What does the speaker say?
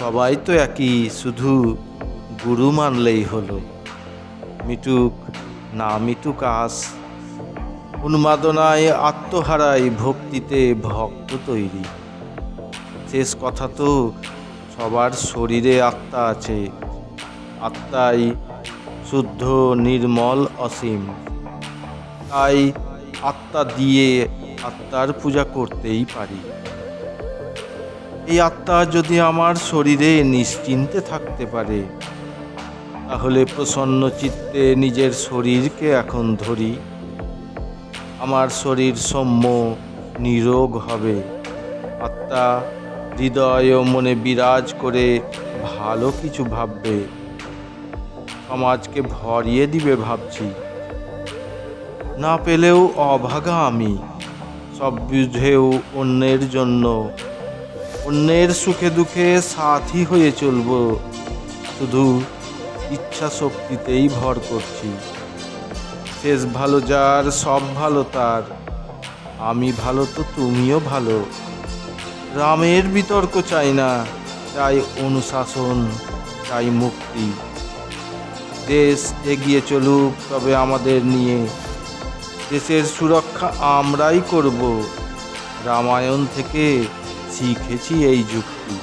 সবাই তো একই, শুধু গুরু মানলেই হলো। মিটুক না মিটুক আস, উন্মাদনায় আত্মহারায় ভক্তিতে ভক্ত তৈরি। শেষ কথা তো, সবার শরীরে আত্মা আছে, আত্মাই শুদ্ধ, নির্মল, অসীম। তাই আত্মা দিয়ে আত্মার পূজা করতেই পারি। এই আত্মা যদি আমার শরীরে নিশ্চিন্তে থাকতে পারে, তাহলে প্রসন্ন চিত্তে নিজের শরীরকে এখন ধরি। আমার শরীর সৌম্য, নিরোগ হবে। আত্মা হৃদয় ও মনে বিরাজ করে ভালো কিছু ভাববে। সমাজকে ভরিয়ে দিবে ভাবছি। না পেলেও অভাগা আমি। সব বুঝেও অন্যের জন্য অন্যের সুখে দুঃখে সাথী হয়ে চলব। শুধু ইচ্ছা শক্তিতেই ভর করছি। শেষ ভালো যার, সব ভালো তার। আমি ভালো তো তুমিও ভালো। রামের বিতর্ক চাই না, চাই অনুশাসন, চাই মুক্তি। দেশ এগিয়ে চলুক তবে আমাদের নিয়ে। দেশের সুরক্ষা আমরাই করব। রামায়ণ থেকে খেচি খেচি এই যুক্তি।